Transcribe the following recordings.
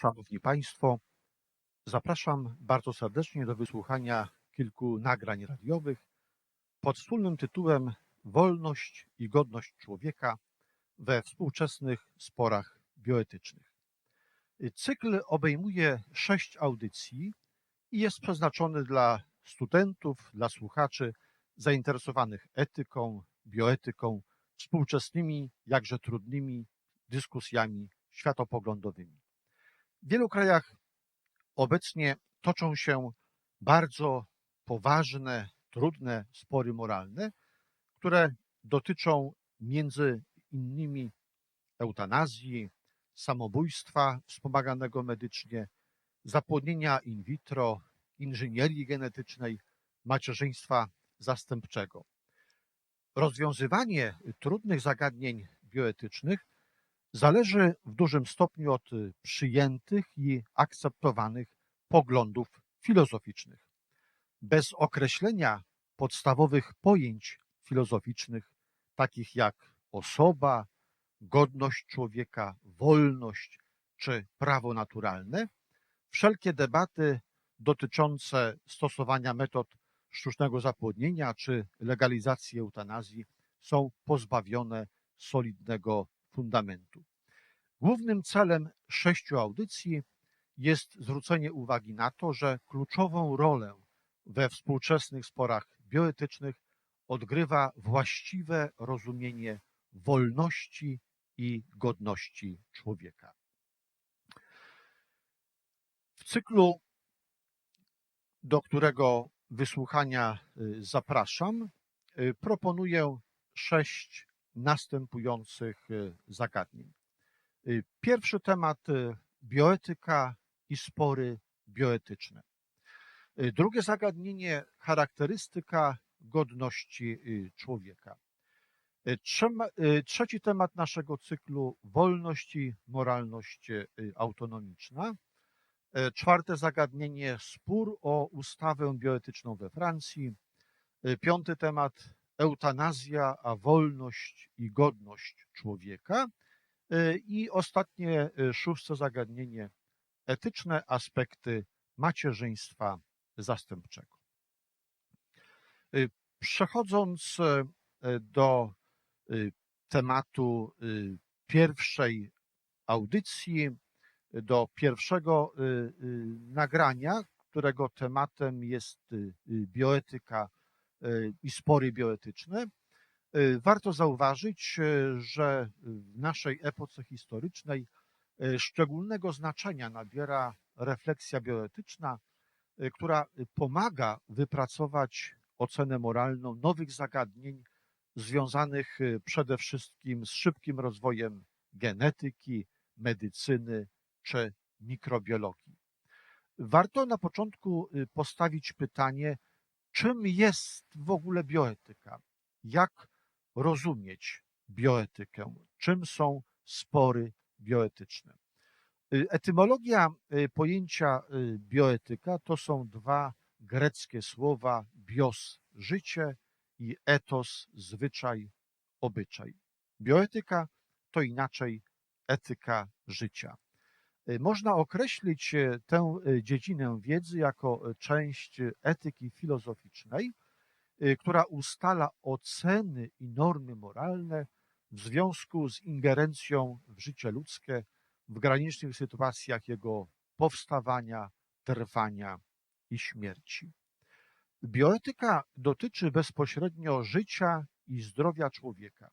Szanowni Państwo, zapraszam bardzo serdecznie do wysłuchania kilku nagrań radiowych pod wspólnym tytułem Wolność i godność człowieka we współczesnych sporach bioetycznych. Cykl obejmuje sześć audycji i jest przeznaczony dla studentów, dla słuchaczy zainteresowanych etyką, bioetyką, współczesnymi, jakże trudnymi dyskusjami światopoglądowymi. W wielu krajach obecnie toczą się bardzo poważne, trudne spory moralne, które dotyczą między innymi eutanazji, samobójstwa wspomaganego medycznie, zapłodnienia in vitro, inżynierii genetycznej, macierzyństwa zastępczego. Rozwiązywanie trudnych zagadnień bioetycznych zależy w dużym stopniu od przyjętych i akceptowanych poglądów filozoficznych. Bez określenia podstawowych pojęć filozoficznych, takich jak osoba, godność człowieka, wolność czy prawo naturalne, wszelkie debaty dotyczące stosowania metod sztucznego zapłodnienia czy legalizacji eutanazji są pozbawione solidnego fundamentu. Głównym celem sześciu audycji jest zwrócenie uwagi na to, że kluczową rolę we współczesnych sporach bioetycznych odgrywa właściwe rozumienie wolności i godności człowieka. W cyklu, do którego wysłuchania y, zapraszam, y, proponuję sześć następujących y, zagadnień. Pierwszy temat bioetyka i spory bioetyczne. Drugie zagadnienie charakterystyka godności człowieka. Trzeci temat naszego cyklu wolność i moralność autonomiczna. Czwarte zagadnienie spór o ustawę bioetyczną we Francji. Piąty temat eutanazja, a wolność i godność człowieka. I ostatnie szóste zagadnienie etyczne aspekty macierzyństwa zastępczego. Przechodząc do tematu pierwszej audycji, do pierwszego nagrania, którego tematem jest bioetyka i spory bioetyczne. Warto zauważyć, że w naszej epoce historycznej szczególnego znaczenia nabiera refleksja bioetyczna, która pomaga wypracować ocenę moralną nowych zagadnień związanych przede wszystkim z szybkim rozwojem genetyki, medycyny czy mikrobiologii. Warto na początku postawić pytanie, czym jest w ogóle bioetyka? Jak rozumieć bioetykę? Czym są spory bioetyczne? Etymologia pojęcia bioetyka to są dwa greckie słowa bios życie i etos zwyczaj, obyczaj. Bioetyka to inaczej etyka życia. Można określić tę dziedzinę wiedzy jako część etyki filozoficznej, która ustala oceny i normy moralne w związku z ingerencją w życie ludzkie w granicznych sytuacjach jego powstawania, trwania i śmierci. Bioetyka dotyczy bezpośrednio życia i zdrowia człowieka,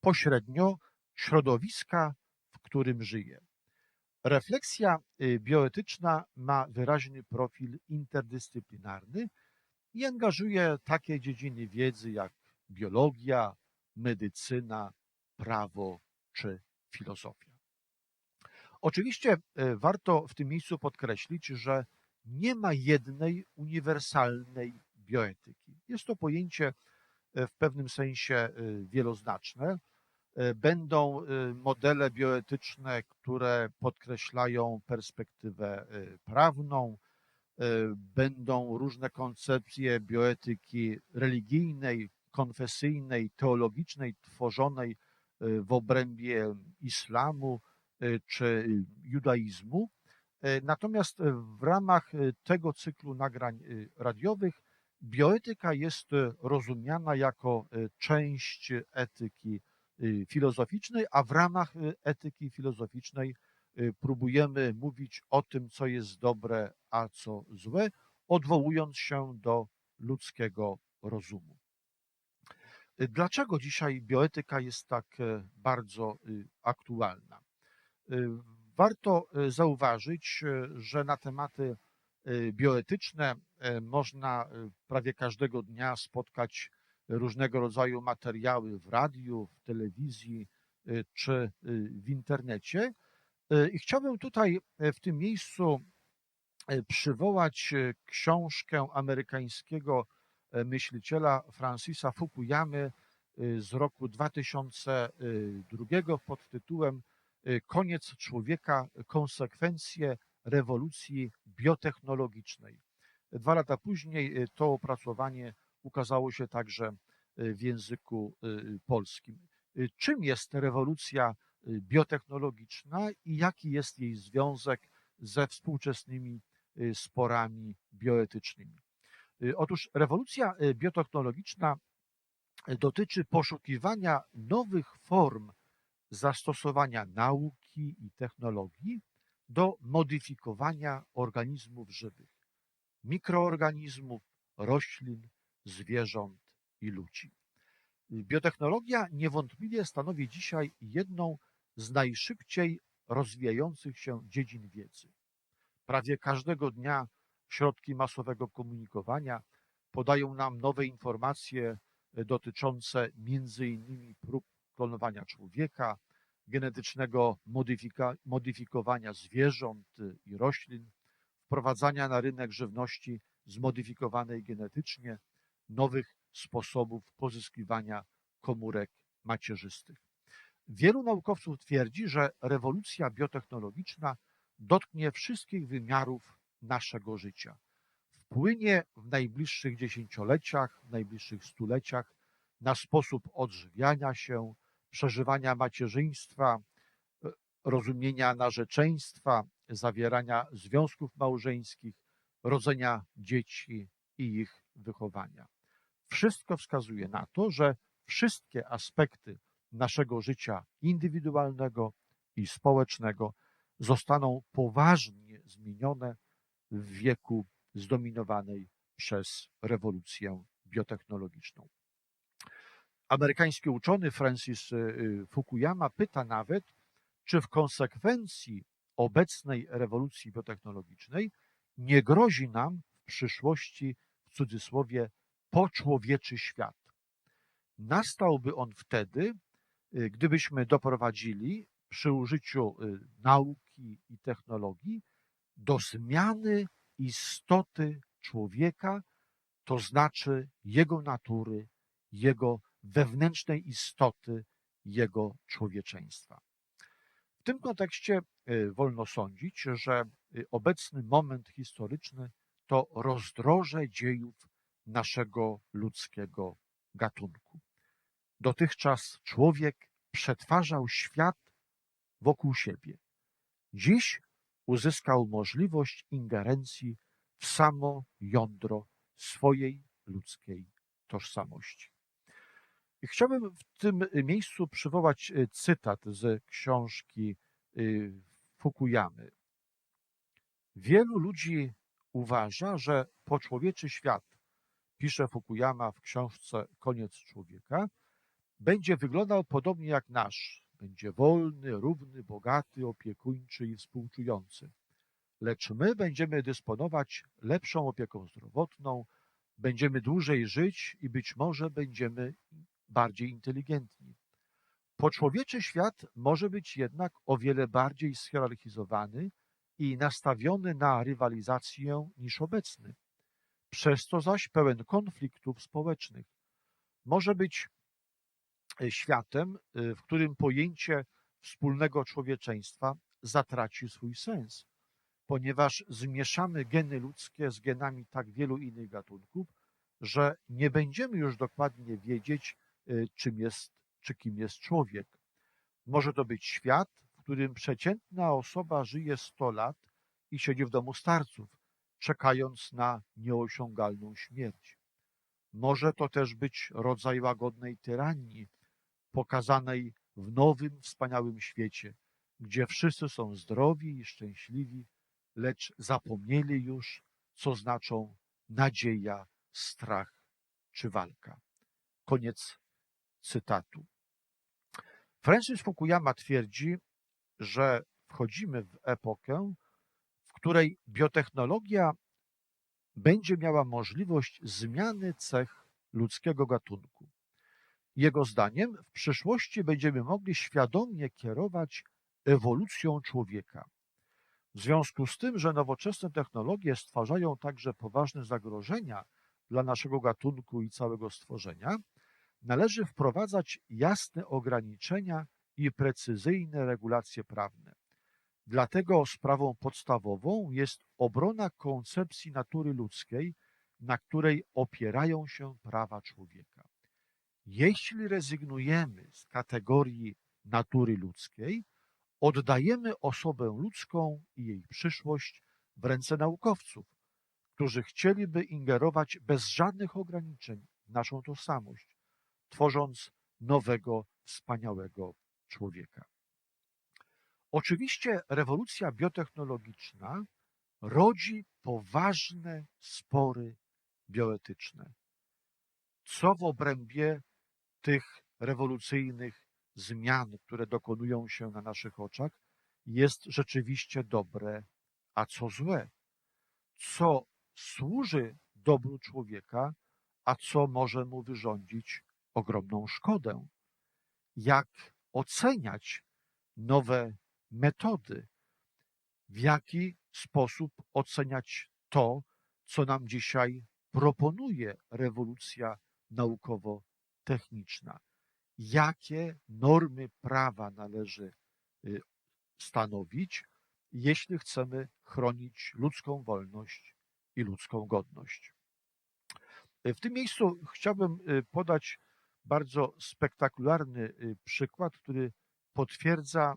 pośrednio środowiska, w którym żyje. Refleksja y, bioetyczna ma wyraźny profil interdyscyplinarny i angażuje takie dziedziny wiedzy jak biologia, medycyna, prawo czy filozofia. Oczywiście y, warto w tym miejscu podkreślić, że nie ma jednej uniwersalnej bioetyki. Jest to pojęcie y, w pewnym sensie wieloznaczne. Będą modele bioetyczne, które podkreślają perspektywę prawną, będą różne koncepcje bioetyki religijnej, konfesyjnej, teologicznej, tworzonej w obrębie islamu czy judaizmu. E, Natomiast e, w ramach e, tego cyklu nagrań e, radiowych bioetyka jest e, rozumiana jako e, część etyki e, filozoficznej, a w ramach e, etyki filozoficznej e, próbujemy mówić o tym, co jest dobre, a co złe, odwołując się do ludzkiego rozumu. E, Dlaczego dzisiaj bioetyka jest tak e, bardzo y, aktualna? Y, Warto y, zauważyć, y, że na tematy y, bioetyczne y, można y, prawie każdego dnia spotkać różnego rodzaju materiały w radiu, w telewizji y, czy y, w internecie. Y, I chciałbym tutaj y, w tym miejscu y, przywołać y, książkę amerykańskiego myśliciela Francisa Fukuyamy z roku 2002 pod tytułem Koniec człowieka, konsekwencje rewolucji biotechnologicznej. Dwa lata później to opracowanie ukazało się także y, w języku y, polskim. Y, Czym jest rewolucja biotechnologiczna i jaki jest jej związek ze współczesnymi sporami bioetycznymi? Otóż rewolucja biotechnologiczna dotyczy poszukiwania nowych form zastosowania nauki i technologii do modyfikowania organizmów żywych, mikroorganizmów, roślin, zwierząt i ludzi. Biotechnologia niewątpliwie stanowi dzisiaj jedną z najszybciej rozwijających się dziedzin wiedzy. Prawie każdego dnia środki masowego komunikowania podają nam nowe informacje dotyczące innymi prób klonowania człowieka, genetycznego modyfikowania zwierząt i roślin, wprowadzania na rynek żywności zmodyfikowanej genetycznie, nowych sposobów pozyskiwania komórek macierzystych. Wielu naukowców twierdzi, że rewolucja biotechnologiczna dotknie wszystkich wymiarów naszego życia. Wpłynie w najbliższych dziesięcioleciach, w najbliższych stuleciach na sposób odżywiania się, przeżywania macierzyństwa, e, rozumienia narzeczeństwa, zawierania związków małżeńskich, rodzenia dzieci i ich wychowania. Wszystko wskazuje na to, że wszystkie aspekty naszego życia indywidualnego i społecznego zostaną poważnie zmienione w wieku zdominowanej przez rewolucję biotechnologiczną. Amerykański uczony Francis y, Fukuyama pyta nawet, czy w konsekwencji obecnej rewolucji biotechnologicznej nie grozi nam w przyszłości, w cudzysłowie, poczłowieczy świat. Nastałby on wtedy, y, gdybyśmy doprowadzili przy użyciu y, nauki i technologii do zmiany istoty człowieka, to znaczy jego natury, jego wewnętrznej istoty, jego człowieczeństwa. W tym kontekście y, wolno sądzić, że obecny moment historyczny to rozdroże dziejów naszego ludzkiego gatunku. Dotychczas człowiek przetwarzał świat wokół siebie. Dziś uzyskał możliwość ingerencji w samo jądro swojej ludzkiej tożsamości. I Chciałbym w tym miejscu przywołać y, cytat z książki y, Fukuyamy. Wielu ludzi uważa, że poczłowieczy świat, pisze Fukuyama w książce Koniec człowieka, będzie wyglądał podobnie jak nasz. Będzie wolny, równy, bogaty, opiekuńczy i współczujący. Lecz my będziemy dysponować lepszą opieką zdrowotną, będziemy dłużej żyć i być może będziemy bardziej inteligentni. Poczłowieczy świat może być jednak o wiele bardziej schierarchizowany i nastawiony na rywalizację niż obecny. Przez to zaś pełen konfliktów społecznych. Może być e, światem, e, w którym pojęcie wspólnego człowieczeństwa zatraci swój sens, ponieważ zmieszamy geny ludzkie z genami tak wielu innych gatunków, że nie będziemy już dokładnie wiedzieć, y, czym jest, czy kim jest człowiek. Może to być świat, w którym przeciętna osoba żyje 100 lat i siedzi w domu starców, czekając na nieosiągalną śmierć. Może to też być rodzaj łagodnej tyranii, pokazanej w nowym, wspaniałym świecie, gdzie wszyscy są zdrowi i szczęśliwi, lecz zapomnieli już, co znaczą nadzieja, strach czy walka. Koniec cytatu. Francis Fukuyama twierdzi, że wchodzimy w epokę, której biotechnologia będzie miała możliwość zmiany cech ludzkiego gatunku. Jego zdaniem w przyszłości będziemy mogli świadomie kierować ewolucją człowieka. W związku z tym, że nowoczesne technologie stwarzają także poważne zagrożenia dla naszego gatunku i całego stworzenia, należy wprowadzać jasne ograniczenia i precyzyjne regulacje prawne. Dlatego sprawą podstawową jest obrona koncepcji natury ludzkiej, na której opierają się prawa człowieka. Jeśli rezygnujemy z kategorii natury ludzkiej, oddajemy osobę ludzką i jej przyszłość w ręce naukowców, którzy chcieliby ingerować bez żadnych ograniczeń w naszą tożsamość, tworząc nowego, wspaniałego człowieka. Oczywiście rewolucja biotechnologiczna rodzi poważne spory bioetyczne. Co w obrębie tych rewolucyjnych zmian, które dokonują się na naszych oczach, jest rzeczywiście dobre, a co złe? Co służy dobru człowieka, a co może mu wyrządzić ogromną szkodę? Jak oceniać nowe metody? W jaki sposób oceniać to, co nam dzisiaj proponuje rewolucja naukowo-techniczna? Jakie normy prawa należy y, stanowić, jeśli chcemy chronić ludzką wolność i ludzką godność? W tym miejscu chciałbym y, podać bardzo spektakularny y, przykład, który potwierdza,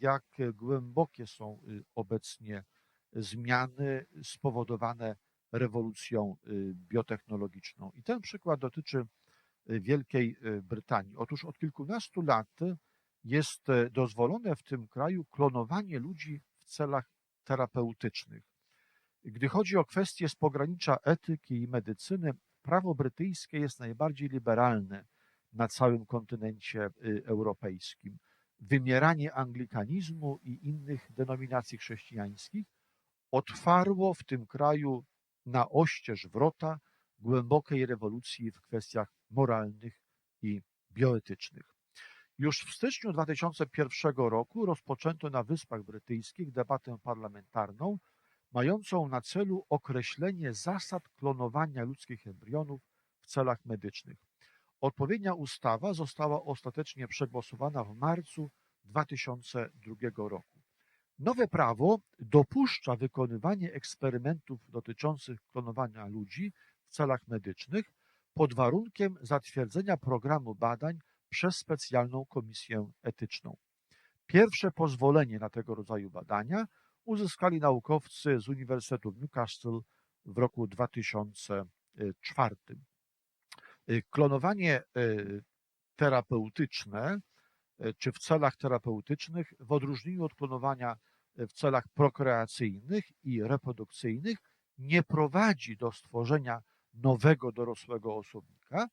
jak głębokie są obecnie zmiany spowodowane rewolucją biotechnologiczną. I ten przykład dotyczy Wielkiej Brytanii. Otóż od kilkunastu lat jest dozwolone w tym kraju klonowanie ludzi w celach terapeutycznych. Gdy chodzi o kwestie z pogranicza etyki i medycyny, prawo brytyjskie jest najbardziej liberalne na całym kontynencie europejskim. Wymieranie anglikanizmu i innych denominacji chrześcijańskich otwarło w tym kraju na oścież wrota głębokiej rewolucji w kwestiach moralnych i bioetycznych. Już w styczniu 2001 roku rozpoczęto na Wyspach Brytyjskich debatę parlamentarną mającą na celu określenie zasad klonowania ludzkich embrionów w celach medycznych. Odpowiednia ustawa została ostatecznie przegłosowana w marcu 2002 roku. Nowe prawo dopuszcza wykonywanie eksperymentów dotyczących klonowania ludzi w celach medycznych pod warunkiem zatwierdzenia programu badań przez specjalną komisję etyczną. Pierwsze pozwolenie na tego rodzaju badania uzyskali naukowcy z Uniwersytetu w Newcastle w roku 2004. Klonowanie y, terapeutyczne y, czy w celach terapeutycznych, w odróżnieniu od klonowania w celach prokreacyjnych i reprodukcyjnych, nie prowadzi do stworzenia nowego dorosłego osobnika,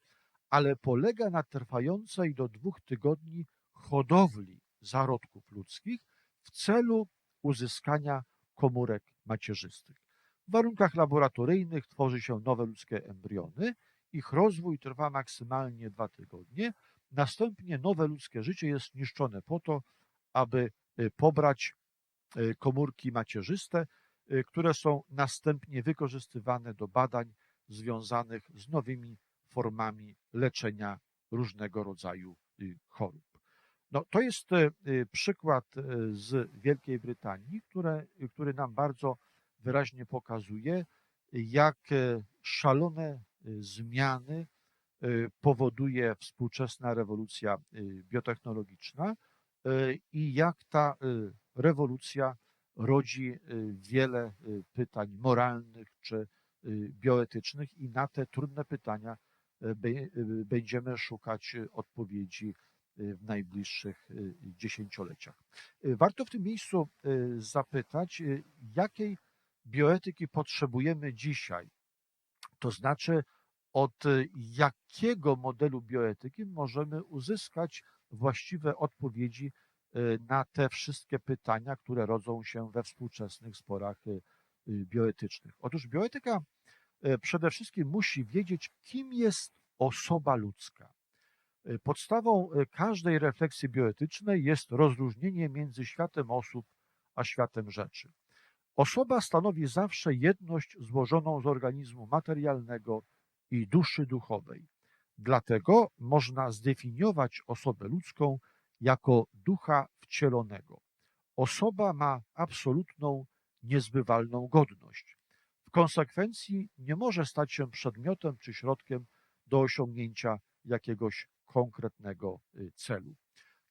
ale polega na trwającej do dwóch tygodni hodowli zarodków ludzkich w celu uzyskania komórek macierzystych. W warunkach laboratoryjnych tworzy się nowe ludzkie embriony, ich rozwój trwa maksymalnie dwa tygodnie, następnie nowe ludzkie życie jest niszczone po to, aby y, pobrać y, komórki macierzyste, y, które są następnie wykorzystywane do badań związanych z nowymi formami leczenia różnego rodzaju chorób. No, to jest przykład z Wielkiej Brytanii, które, który nam bardzo wyraźnie pokazuje, jak szalone zmiany powoduje współczesna rewolucja biotechnologiczna i jak ta rewolucja rodzi wiele pytań moralnych czy bioetycznych i na te trudne pytania będziemy szukać odpowiedzi w najbliższych dziesięcioleciach. Warto w tym miejscu zapytać, jakiej bioetyki potrzebujemy dzisiaj? To znaczy, od jakiego modelu bioetyki możemy uzyskać właściwe odpowiedzi na te wszystkie pytania, które rodzą się we współczesnych sporach bioetycznych. Otóż bioetyka przede wszystkim musi wiedzieć, kim jest osoba ludzka. Podstawą każdej refleksji bioetycznej jest rozróżnienie między światem osób a światem rzeczy. Osoba stanowi zawsze jedność złożoną z organizmu materialnego i duszy duchowej. Dlatego można zdefiniować osobę ludzką jako ducha wcielonego. Osoba ma absolutną, niezbywalną godność. W konsekwencji nie może stać się przedmiotem czy środkiem do osiągnięcia jakiegoś konkretnego y, celu.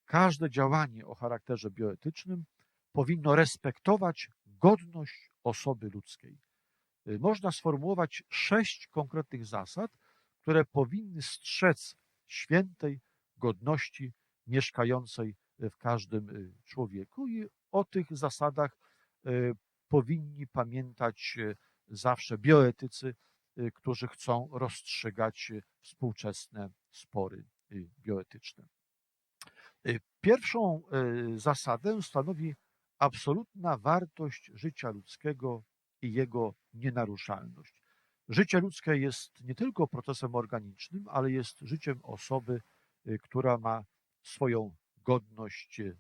Każde działanie o charakterze bioetycznym powinno respektować godność osoby ludzkiej. Y, można sformułować sześć konkretnych zasad, które powinny strzec świętej godności mieszkającej w każdym y, człowieku i o tych zasadach y, powinni pamiętać zawsze bioetycy, którzy chcą rozstrzygać współczesne spory bioetyczne. Pierwszą zasadę stanowi absolutna wartość życia ludzkiego i jego nienaruszalność. Życie ludzkie jest nie tylko procesem organicznym, ale jest życiem osoby, y, która ma swoją godność y,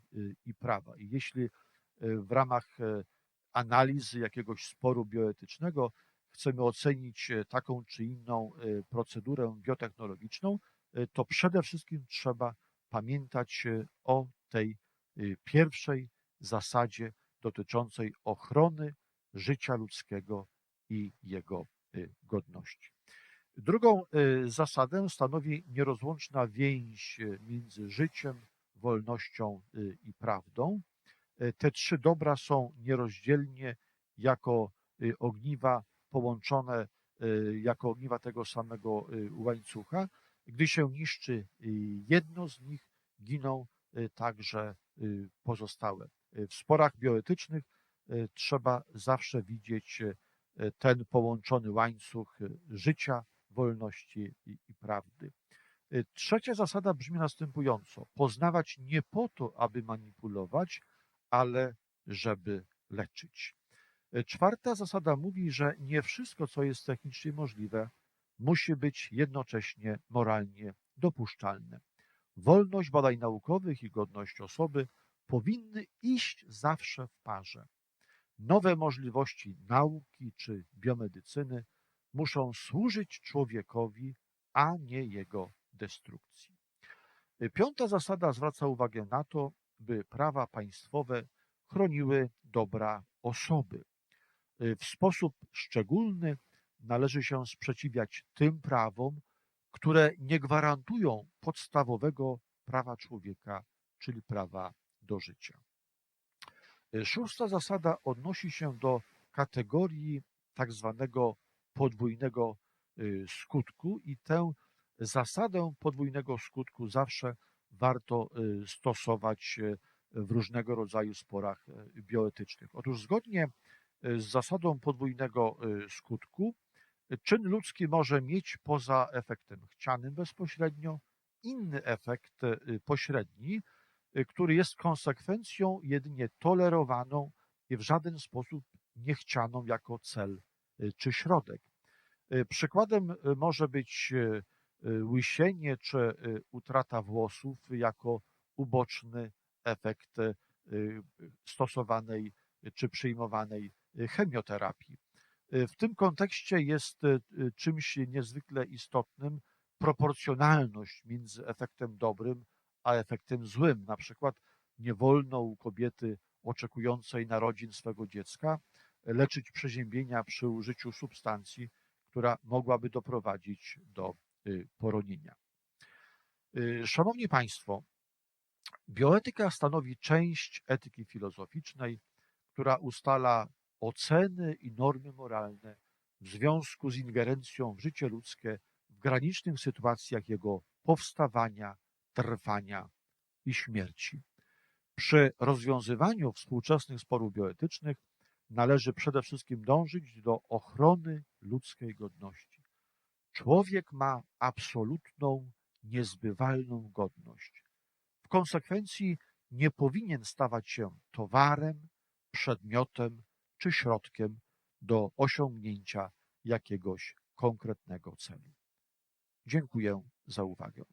i prawa. I jeśli y, w ramach analizy jakiegoś sporu bioetycznego chcemy ocenić taką czy inną procedurę biotechnologiczną, to przede wszystkim trzeba pamiętać o tej pierwszej zasadzie dotyczącej ochrony życia ludzkiego i jego y, godności. Drugą y, zasadę stanowi nierozłączna więź y, między życiem, wolnością i prawdą. Te trzy dobra są nierozdzielnie jako ogniwa połączone, jako ogniwa tego samego łańcucha. Gdy się niszczy jedno z nich, giną także pozostałe. W sporach bioetycznych e, trzeba zawsze widzieć e, ten połączony łańcuch życia, wolności i, i prawdy. Trzecia zasada brzmi następująco: poznawać nie po to, aby manipulować, ale żeby leczyć. Czwarta zasada mówi, że nie wszystko, co jest technicznie możliwe, musi być jednocześnie moralnie dopuszczalne. Wolność badań naukowych i godność osoby powinny iść zawsze w parze. Nowe możliwości nauki czy biomedycyny muszą służyć człowiekowi, a nie jego destrukcji. Piąta zasada zwraca uwagę na to, by prawa państwowe chroniły dobra osoby. W sposób szczególny należy się sprzeciwiać tym prawom, które nie gwarantują podstawowego prawa człowieka, czyli prawa do życia. E, szósta zasada odnosi się do kategorii tak zwanego podwójnego e, skutku i tę zasadę podwójnego skutku zawsze warto e, stosować w różnego rodzaju sporach bioetycznych. Otóż zgodnie z zasadą podwójnego skutku czyn ludzki może mieć poza efektem chcianym bezpośrednio inny efekt pośredni, Y, który jest konsekwencją jedynie tolerowaną i w żaden sposób niechcianą jako cel y, czy środek. Y, przykładem może być łysienie czy utrata włosów jako uboczny efekt stosowanej czy przyjmowanej chemioterapii. W tym kontekście jest czymś niezwykle istotnym proporcjonalność między efektem dobrym a efektem złym. Na przykład nie wolno u kobiety oczekującej narodzin swego dziecka leczyć przeziębienia przy użyciu substancji, która mogłaby doprowadzić do y, poronienia. Y, szanowni Państwo, bioetyka stanowi część etyki filozoficznej, która ustala oceny i normy moralne w związku z ingerencją w życie ludzkie w granicznych sytuacjach jego powstawania, trwania i śmierci. Przy rozwiązywaniu współczesnych sporów bioetycznych należy przede wszystkim dążyć do ochrony ludzkiej godności. Człowiek ma absolutną, niezbywalną godność. W konsekwencji nie powinien stawać się towarem, przedmiotem czy środkiem do osiągnięcia jakiegoś konkretnego celu. Dziękuję za uwagę.